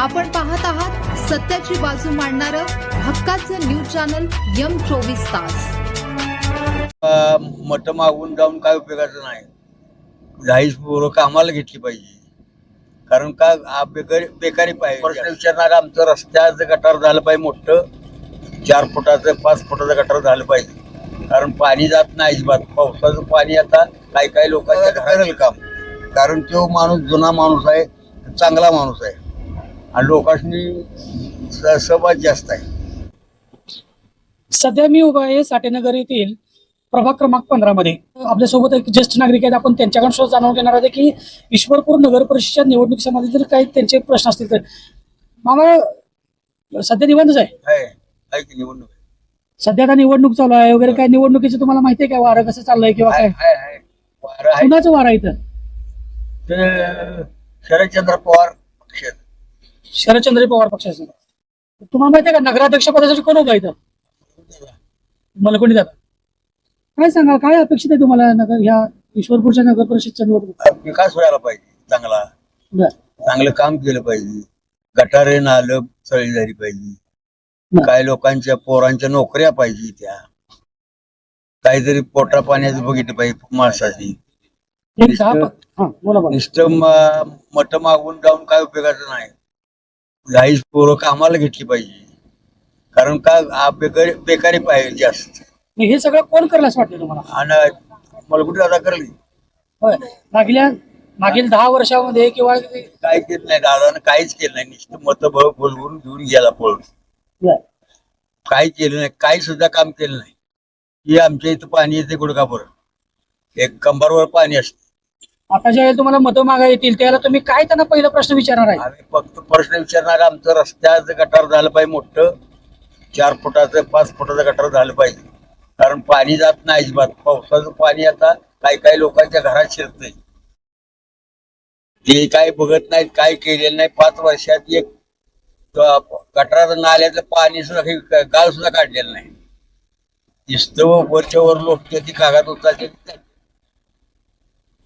आपण पाहत आहात सत्याची बाजू मांडणारं हक्काचं न्यूज चॅनल यम चोवीस तास. मत मागून जाऊन काय उपयोगाचं नाही. जाहीर पोरं कामाला घेतली पाहिजे. कारण का बेकारी बेकारी पाहिजे. प्रश्न विचारणार आमचं रस्त्याचं गटार झालं पाहिजे मोठं. चार फुटाचं पाच फुटाचं गटार झालं पाहिजे. कारण पाणी जात नाही अजिबात. पावसाचं पाणी आता काही काही लोकांच्या करेल काम कारण तो माणूस जुना माणूस आहे चांगला माणूस आहे. आणि लोकांनी सहभाग जास्त आहे. सध्या मी उभा आहे साठेनगर येथील प्रभाग क्रमांक पंधरा मध्ये. आपल्यासोबत एक ज्येष्ठ नागरिक आहेत. आपण त्यांच्याकडून सुद्धा जाणून घेणार आहे की ईश्वरपूर नगर परिषद निवडणुकीमध्ये जर काही त्यांचे प्रश्न असतील तर. मामा सध्या निवडणूक आहे? निवडणूक? सध्या आता निवडणूक चालू आहे वगैरे काय? निवडणुकीचं तुम्हाला माहिती आहे का? वारं कसं चाललंय किंवा काय? कुणाचं वारं इथं? शरदचंद्र पवार शरदचंद्र पवार पक्षाचं तुम्हाला माहिती आहे का नगराध्यक्ष पदासाठी कोण आहे इथं? मलकोणी दादा. काय सांगा काय अपेक्षित आहे तुम्हाला नगर ह्या ईश्वरपूरच्या नगर परिषदच्या निवडणूक विकास व्हायला पाहिजे चांगला. चांगलं काम केलं पाहिजे. गटारे नालं सळी झाली पाहिजे. काही लोकांच्या पोरांच्या नोकऱ्या पाहिजे त्या. काहीतरी पोटा पाण्याचं बघितलं पाहिजे माणसाची बोला मत मागून जाऊन काय उपयोगाचं नाही. जाहीर पोरं कामाला घेतली पाहिजे. कारण का आ- बेकारी बेकारी पाहिजे जास्त. मग हे सगळं कोण करेल असं वाटतं तुम्हाला? आणि मलगुटी दादा करली होय. मागल्या मागील दहा वर्षामध्ये किंवा काय केलं नाही दादानं काहीच केलं नाही. नुसतं मत बोलवून घेऊन गेला पळून काही केलं नाही काही सुद्धा काम केलं नाही. हे आमच्या इथं पाणी येते गुडकापूर एक कंबरवर पाणी असतं. आता ज्यावेळेला तुम्हाला मतं मागा येतील त्यावेळेला तुम्ही काय त्यांना पहिला प्रश्न विचारणार आहे? आम्ही फक्त प्रश्न विचारणार आमचं रस्त्याचं गटार झालं पाहिजे मोठं. चार फुटाचं पाच फुटाचं गटार झालं पाहिजे. कारण पाणी जात नाही अजिबात. पावसाचं पाणी आता काही काही लोकांच्या घरात शिरतंय. ते काय बघत नाहीत काय केलेलं नाही. पाच वर्षात एक गटाराचं नाल्याचं पाणी सुद्धा काही गाळ सुद्धा काढलेलं नाही. दिसतं वरच्या वर लोक ती कागद उचलते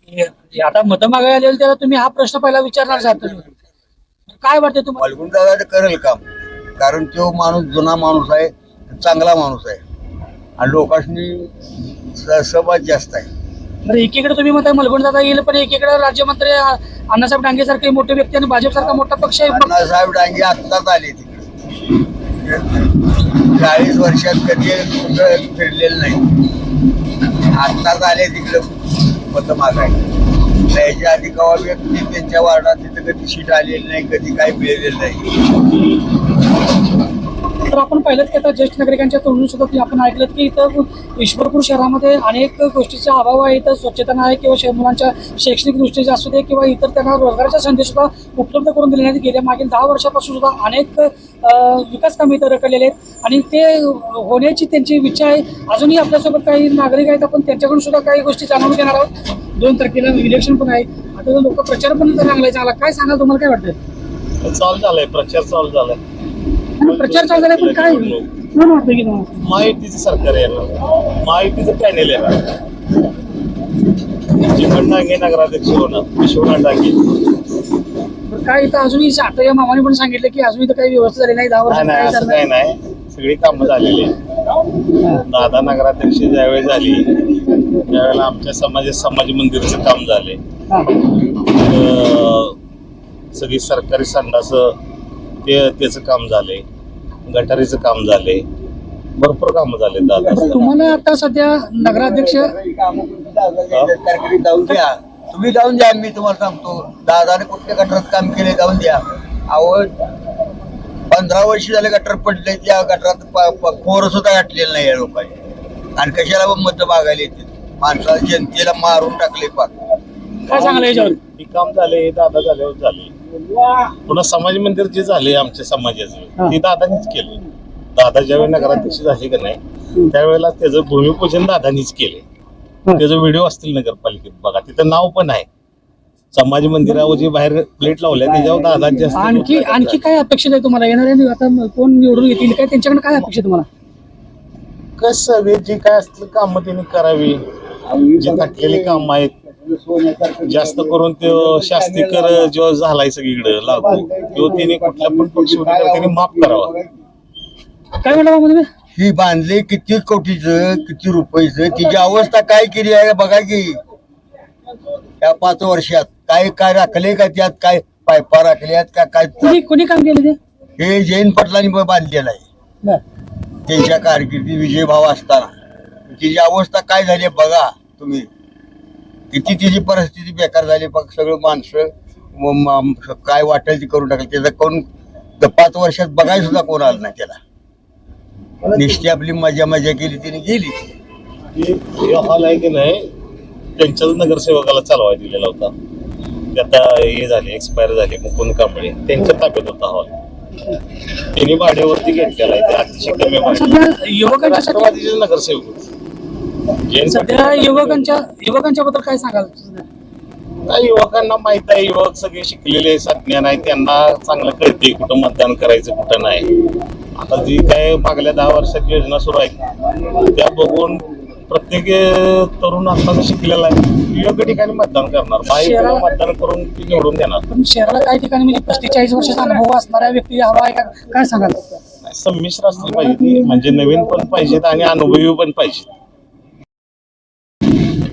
आता मतं मागायला आलेलं त्याला तुम्ही हा प्रश्न पहिला विचारणार काय वाटतं तुम्हाला? फाल्गुन दादा करेल काम. कारण तो माणूस जुना माणूस आहे चांगला माणूस आहे. आणि लोकांनी सहभाग जास्त आहे. बरं एकीकडे तुम्ही म्हणताय मलगुण दादा येईल पण एकीकडे राज्यमंत्री अण्णासाहेब डांगे सारखे मोठे व्यक्ती आणि भाजप सारखा मोठा पक्ष आहे. अण्णासाहेब डांगे आत्ताच आले तिकडे. चाळीस वर्षात कधी फिरलेलं नाही. आत्ताच आले तिकडं. मत मागायला त्याच्या आधी कवा व्यक्ती त्यांच्या वार्डात तिथं कधी सीट आलेली नाही कधी काही मिळालेलं नाही. तर आपण पाहिलं की आता ज्येष्ठ नागरिकांच्या तोंडून सुद्धा की आपण ऐकलं की इथं ईश्वरपूर शहरामध्ये अनेक गोष्टीचा अभाव आहे इथं स्वच्छता नाही किंवा शहर मुलांच्या शैक्षणिक दृष्टीचे असू दे किंवा इतर त्यांना रोजगाराच्या संधी सुद्धा उपलब्ध करून दिल्या नाहीत गेल्या मागील दहा वर्षापासून सुद्धा अनेक विकास कामे इथं रखडलेले आहेत. आणि ते होण्याची त्यांची इच्छा आहे. अजूनही आपल्यासोबत काही नागरिक आहेत. आपण त्यांच्याकडून सुद्धा काही गोष्टी जाणून घेणार आहोत. दोन तारखेला इलेक्शन पण आहे. आता लोक प्रचार पण चांगला आहे. चांगला काय सांगाल? तुम्हाला काय वाटतं चालू झालंय. प्रचार चालू झालाय. आणि प्रचार चालू झाला पण काय? कोण वाटतं की तुम्हाला? माहितीचं सरकार येणार. माहितीचं पॅनेल येणार. डांगे नगराध्यक्ष होणार विश्वनाथ डांगे. बरं, काय इथं अजूनही आता या मामाने पण सांगितलं की अजून इथं काही व्यवस्था झाली नाही दहा वर्ष नाही नाही असं काही नाही. सगळी कामं झालेली आहेत. दादा नगराध्यक्ष ज्यावेळी झाली त्यावेळेला आमच्या समाजात समाज मंदिराचं काम झाले. अं, सगळी सरकारी संडास ते त्याचं काम झाले गटारीचं काम झाले भरपूर कामं झाले दादा. तुम्हाला आता सध्या नगराध्यक्ष जाऊन द्या. तुम्ही जाऊन द्या मी तुम्हाला सांगतो. दादाने कुठल्या गटरात काम केले जाऊन द्या. आवड पंधरा वर्ष झाले गटर पडले त्या गटरात खोर सुद्धा गाठलेलं नाही या लोकांनी. आणि कशाला पण मत मागायला येते माणसाला जनतेला मारून टाकले पाक. काय सांगाल याच्यावर? हे काम झाले दादा झाल्यावर झाले पुन्हा समाज मंदिर जे झाले आमच्या समाजाचे ते दादानीच केले. दादा ज्यावेळी नगराध्यक्ष झाले का नाही त्यावेळेला त्याचं भूमिपूजन दादानीच केले. त्याचे व्हिडिओ असतील नगरपालिकेत बघा तिथं नाव पण आहे. समाज मंदिरावर जे बाहेर प्लेट लावल्या त्याच्यावर दादा जास्त आणखी आणखी काय अपेक्षित आहे तुम्हाला? येणाऱ्या आता कोण निवडून येतील? काय त्यांच्याकडे काय अपेक्षित आहे तुम्हाला? कसं जे काय असतील कामं त्यांनी करावी. जे थकलेली कामं आहेत जास्त करून तो शास्तीकर जो झालाय सगळीकडे लागू तो तिने कुठल्या पण पक्ष त्याने माफ करावा. काय तुम्ही? ही बांधले किती कोटीचं किती रुपयाचं तिची अवस्था काय केली आहे बघा की. या पाच वर्षात काय काय राखले का त्यात काय पायपा राखल्यात का काय कुणी कुणी काम केलं ते? हे जैन पाटलांनी ब- बांधलेलं आहे. बर. त्यांच्या कारकिर्दी विजयभाव असताना. तिची अवस्था काय झाली आहे बघा तुम्ही. किती तिची परिस्थिती बेकार झाली बघ सगळं माणसं काय वाटेल ते करून टाकलं. त्याचा कोण द- पाच वर्षात बघायला सुद्धा कोण आलं नाही त्याला. निश्चित आपली मजा मजा केली तिने गेली. की हॉल आहे की नाही त्यांच्याच नगरसेवकाला चालवाय दिलेला होता. ते आता हे झाले एक्सपायर झाले मुकुंद कांबळे. त्यांच्या ताब्यात होता हॉल त्यांनी भाड्यावरती घेतलेला आहे ते अतिशय कमी भाडे. सध्या युवकांच्या राष्ट्रवादीचे नगरसेवक सध्या युवकांच्या युवकांच्या बद्दल काय सांगाल? काय युवकांना माहीत आहे युवक सगळे शिकलेले सज्ञान आहे त्यांना चांगलं कळते कुठं मतदान करायचं कुठं नाही. आता जी काय मागल्या दहा वर्षाची योजना सुरू आहे त्या बघून प्रत्येक तरुण आता शिकलेला आहे. योग्य ठिकाणी मतदान करणार बाहेर मतदान करून निवडून देणार. शहराला काही ठिकाणी म्हणजे पस्तीस चाळीस वर्षाचा अनुभव असणाऱ्या व्यक्ती हवा आहे का? काय सांगाल? संमिश्र असली पाहिजे म्हणजे नवीन पण पाहिजेत आणि अनुभवी पण पाहिजे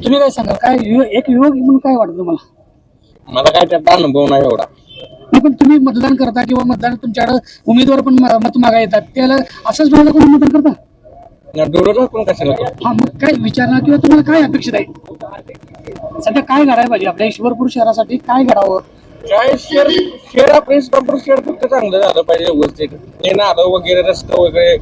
तुम्ही काय सांगाल काय यु- एक युवक म्हणून काय वाटतं तुम्हाला? मला काय त्याचा अनुभव नाही एवढा. नाही, पण तुम्ही मतदान करता किंवा मतदान तुमच्याकडे उमेदवार पण म- मत मागा येतात. त्याला असंच भावना करून मतदान करता? डोळं कशाला हा मग काय विचारणा किंवा तुम्हाला काय अपेक्षित आहे? सध्या काय घडायला पाहिजे? आपल्या ईश्वरपूर शहरासाठी काय घडावं? काय शेअर शेअर आपण प्रॉपर शेअर फक्त चांगलं झालं पाहिजे व्यवस्थित. हे नारळ वगैरे रस्ते वगैरे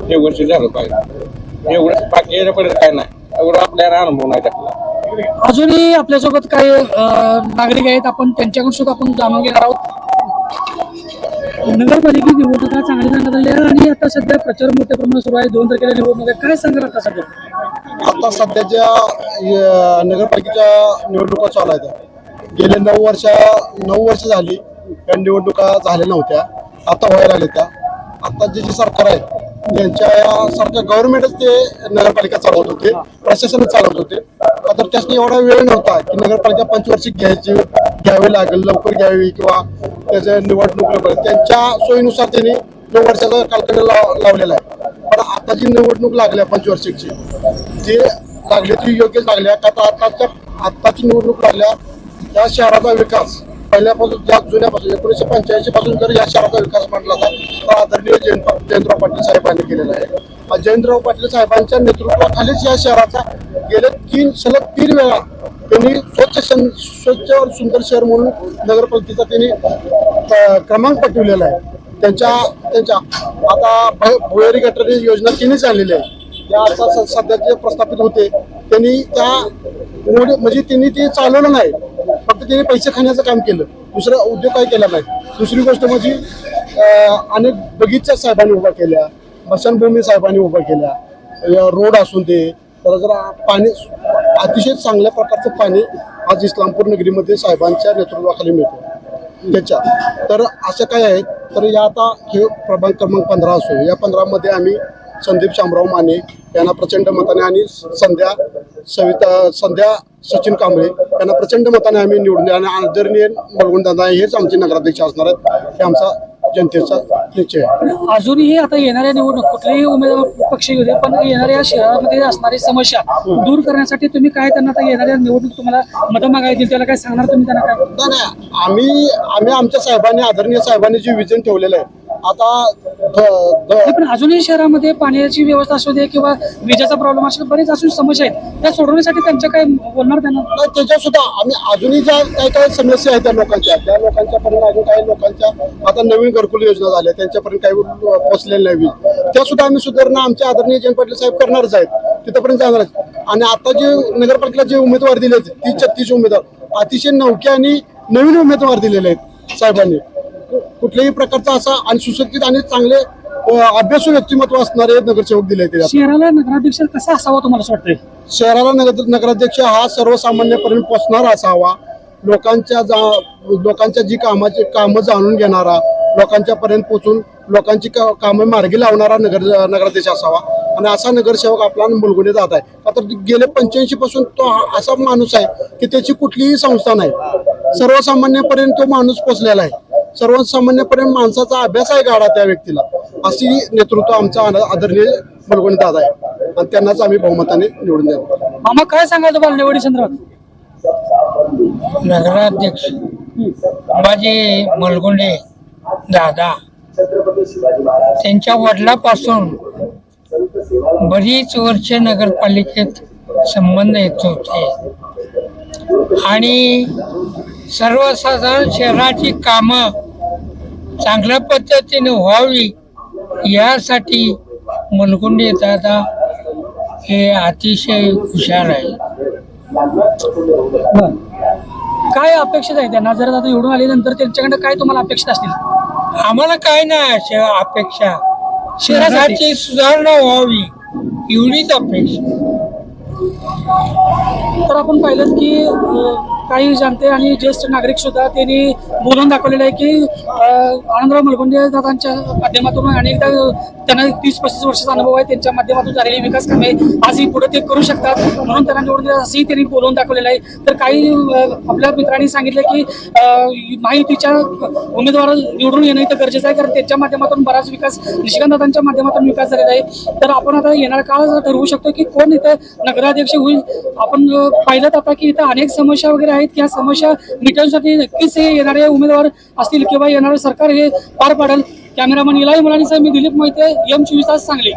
व्यवस्थित झालं पाहिजे. एवढं बाकी याच्यापर्यंत काय नाही. एवढं आपल्याला अनुभव नाही टाकला अजूनही आपल्यासोबत काही अं, नागरिक आहेत आपण त्यांच्याकडून सुद्धा आपण जाणून घेणार आहोत. नगरपालिकेची निवडणुका चांगली सांगत आल्या आणि आता सध्या प्रचार मोठ्या प्रमाणात सुरू आहे. दोन तारखेला निवडणूक आहे काय सांगाल आता सध्या? आता सध्याच्या अ, नगरपालिकेच्या निवडणुका चालू आहेत. गेले नऊ वर्ष नऊ वर्ष झाली या निवडणुका झाल्या नव्हत्या. आता व्हायला लागल्या त्या. आता जे जे सरकार आहे त्यांच्या सरकार गव्हर्नमेंटच ते नगरपालिका चालवत होते. प्रशासनच चालवत होते. तर त्यासाठी एवढा वेळ नव्हता की नगरपालिका पंचवार्षिक घ्यायची घ्यावी लागेल लवकर घ्यावी किंवा त्याचं निवडणूक लवकर. त्यांच्या सोयीनुसार त्यांनी दोन वर्षाचा कालखंड लाव लावलेला आहे. पण आता जी निवडणूक लागल्या पंचवार्षिकची जे लागले ती योग्य लागल्या का तर आताच्या आत्ताची निवडणूक लागल्या या शहराचा विकास पहिल्यापासून ज्या जुन्यापासून एकोणीसशे पंच्याऐंशी पासून जर या शहराचा विकास म्हटला तर आदरणीय जयंत जयंतराव पाटील साहेबांनी केलेला आहे. जयंतराव पाटील साहेबांच्या नेतृत्वाखालीच या शहराचा गेले तीन सलग तीन वेळा त्यांनी स्वच्छ स्वच्छ सुंदर शहर म्हणून नगरपालिकेचा त्यांनी क्रमांक पाठवलेला आहे. त्यांच्या त्यांच्या आता भुयारी गटारी योजना त्यांनीच आणलेली आहे. त्या आता स- सध्या जे प्रस्थापित होते त्यांनी त्या म्हणजे त्यांनी ते चालवलं नाही. फक्त त्यांनी पैसे खाण्याचं काम केलं. दुसरं उद्योग काही केला नाही. दुसरी गोष्ट म्हणजे अनेक बगीचा साहेबांनी उभा केल्या. भूमी साहेबांनी उभा केल्या. रोड असून ते तर जरा पाणी अतिशय चांगल्या प्रकारचं पाणी आज इस्लामपूर नगरीमध्ये साहेबांच्या नेतृत्वाखाली मिळतं. त्याच्या. तर असं काय आहे? तर या आता हे प्रभाग क्रमांक पंधरा असो या पंधरामध्ये आम्ही संदीप शामराव माने यांना प्रचंड मताने आणि संध्या सविता संध्या सचिन कांबळे यांना प्रचंड मताने आम्ही निवडून आणि आदरणीय दादा हेच आमचे नगराध्यक्ष असणार आहेत. हे आमचा जनतेचा निश्चय आहे. अजूनही आता येणाऱ्या निवडणूक कुठलेही उमेदवार पक्ष घेऊ दे पण येणाऱ्या शहरामध्ये असणारी समस्या दूर करण्यासाठी तुम्ही काय त्यांना आता येणाऱ्या निवडणूक तुम्हाला मतं मागा येतील त्याला काय सांगणार तुम्ही त्यांना काय? नाही नाही आम्ही आम्ही आमच्या साहेबांनी आदरणीय साहेबांनी जे विजन ठेवलेलं आहे आता पण अजूनही शहरामध्ये पाण्याची व्यवस्था असू दे किंवा विजेचा प्रॉब्लेम असू दे बरेच अजून समस्या आहेत. त्या सोडवण्यासाठी त्यांच्या काय बोलणार त्यांना? नाही त्याच्यात सुद्धा आम्ही अजूनही ज्या काही काही समस्या आहेत त्या लोकांच्या त्या लोकांच्या पर्यंत अजून काही लोकांच्या आता नवीन घरकुल योजना झाल्या त्यांच्यापर्यंत काही पोचलेल्या नाही त्या सुद्धा आम्ही सुधारणा आमच्या आदरणीय जयंत पाटील साहेब करणारच आहेत. तिथपर्यंत जाणार आहेत. आणि आता जे नगरपालिकेला जे उमेदवार दिले आहेत तीस छत्तीस उमेदवार अतिशय नौके आणि नवीन उमेदवार दिलेले आहेत साहेबांनी. कुठल्याही प्रकारचा असा आणि सुसज्जित आणि चांगले अभ्यासू व्यक्तिमत्व असणारे नगरसेवक दिले त्याच्यात. शहराला नगराध्यक्ष कसा असावा तुम्हाला वाटतंय? शहराला नगर नगराध्यक्ष हा सर्वसामान्यपर्यंत पोचणारा असावा. लोकांच्या जा लोकांच्या जी कामाची कामं जाणून घेणारा लोकांच्या पर्यंत पोचून लोकांची कामं मार्गी लावणारा नगर नगराध्यक्ष असावा. आणि असा नगरसेवक आपला मुलगुणे जात आहे. तर गेले पंच्याऐंशी पासून तो असा माणूस आहे की त्याची कुठलीही संस्था नाही. सर्वसामान्यपर्यंत तो माणूस पोचलेला आहे. सर्वसामान्यपर्यंत माणसाचा अभ्यास आहे गाडा त्या व्यक्तीला. अशी नेतृत्व आमचा आद- आदरणीय मुलगुणे दादा आहे. आणि त्यांनाच आम्ही बहुमताने निवडून द्यावं मामा काय सांगाल तुम्हाला निवडी संदर्भात? नगराध्यक्ष माझे मलगुंडे दादा त्यांच्या वडिलापासून बरीच वर्ष नगरपालिकेत संबंध येत होते. आणि सर्वसाधारण शहराची कामं चांगल्या पद्धतीने व्हावी यासाठी मलगुंडे दादा हे अतिशय हुशार आहे. काय अपेक्षित आहे त्यांना? जर आता निवडून आल्यानंतर त्यांच्याकडे काय तुम्हाला अपेक्षित असतील? आम्हाला काय नाही अशा अपेक्षा? शहराची सुधारणा व्हावी एवढीच अपेक्षा. तर आपण पाहिलं की काही जनते आणि ज्येष्ठ नागरिक सुद्धा त्यांनी बोलून दाखवलेलं आहे की आनंदराव मलगुंडे दादांच्या माध्यमातून अनेकदा त्यांना तीस पस्तीस वर्षाचा अनुभव आहे त्यांच्या माध्यमातून झालेली विकास कामे आजही पुढे ते करू शकतात. म्हणून त्यांना निवडून असंही त्यांनी बोलून दाखवलेलं आहे. तर काही आपल्या मित्रांनी सांगितलं की माहितीच्या उमेदवार निवडून येणं इथं गरजेचं आहे कारण त्यांच्या माध्यमातून बराच विकास निशिकांतदादांच्या माध्यमातून विकास झालेला आहे. तर आपण आता येणार काळ ठरवू शकतो की कोण इथं नगराध्यक्ष होईल? आपण पाहिलं आता की इथं अनेक समस्या वगैरे आहेत. की या समस्या मिटवण्यासाठी नक्कीच हे येणारे उमेदवार असतील किंवा येणारं सरकार हे पार पाडेल. कॅमेरामन इलाई मुलांनी मी दिलीप मोहिते एम चोवीस तास सांगली.